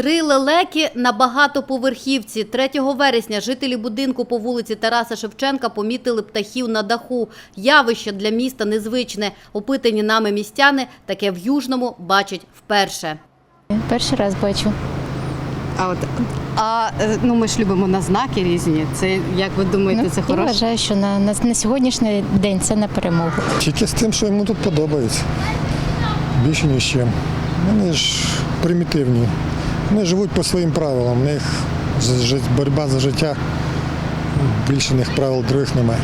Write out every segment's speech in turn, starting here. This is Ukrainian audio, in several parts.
Три лелеки на багатоповерхівці. 3 вересня жителі будинку по вулиці Тараса Шевченка помітили птахів на даху. Явище для міста незвичне. Опитані нами містяни таке в Южному бачать вперше. Перший раз бачу. А от а е, ну ми ж любимо на знаки різні. Це як ви думаєте, це я вважаю, що на, на, на сьогоднішній день це на перемогу. Тільки з тим, що йому тут подобається. Більше ні з чим. Вони ж примітивні. Вони живуть по своїм правилам. У них боротьба за життя. Більше них правил других немає.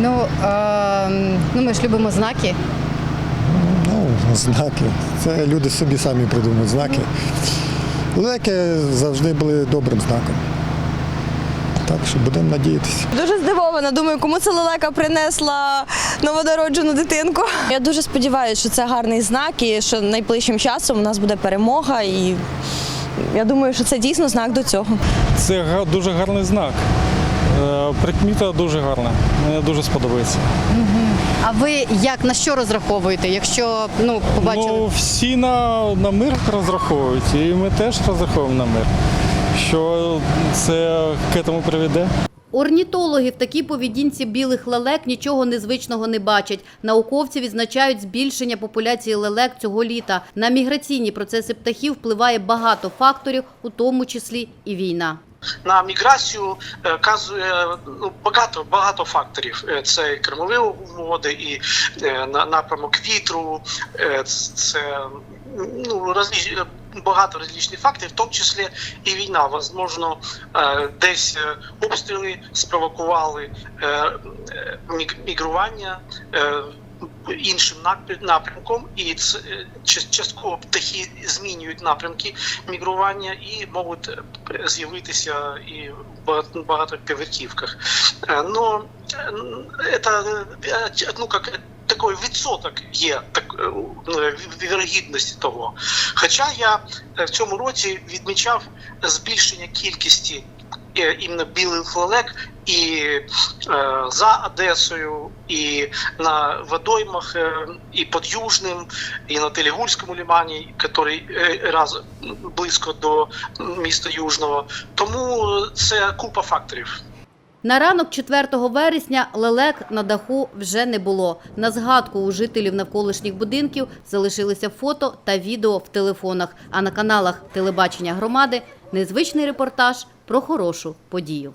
Ну, е, ну ми ж любимо знаки. Ну, знаки. Це люди собі самі придумують знаки. Леки завжди були добрим знаком. Так що будемо надіятися. Дуже здивована. Думаю, кому це лелека принесла новонароджену дитинку. Я дуже сподіваюся, що це гарний знак і що найближчим часом у нас буде перемога. І я думаю, що це дійсно знак до цього. Це дуже гарний знак. Е, Прикміта дуже гарна. Мені дуже сподобається. А ви як на що розраховуєте, якщо ну побачили? Ну, всі на, на мир розраховують, і ми теж розраховуємо на мир. Що це к этому приведе? Орнітологи в такій поведінці білих лелек нічого незвичного не бачать. Науковці відзначають збільшення популяції лелек цього літа. На міграційні процеси птахів впливає багато факторів, у тому числі і війна. на міграцію е, казує ну, багато багато факторів. Е, Це і кермові умови, і е, на- напрямок вітру, е, це ну розліч, багато розлічних факторів, в тому числі і війна. Возможно, е, десь е, обстріли спровокували міг- мігрування. Іншим напрямком, і це е, частково птахи змінюють напрямки мігрування і можуть е, з'явитися і в багато- багатоповерхівках. Е, Но е, это, е, ну, как, такий відсоток є е, е, вірогідності того. Хоча я е, в цьому році відмічав збільшення кількості е, іменно білих лелек і е, за Одесою, і на водоймах, е, і під Южним, і на Телегульському лимані, який раз близько до міста Южного. Тому це купа факторів. На ранок 4 вересня лелек на даху вже не було. На згадку у жителів навколишніх будинків залишилися фото та відео в телефонах. А на каналах телебачення громади незвичний репортаж про хорошу подію.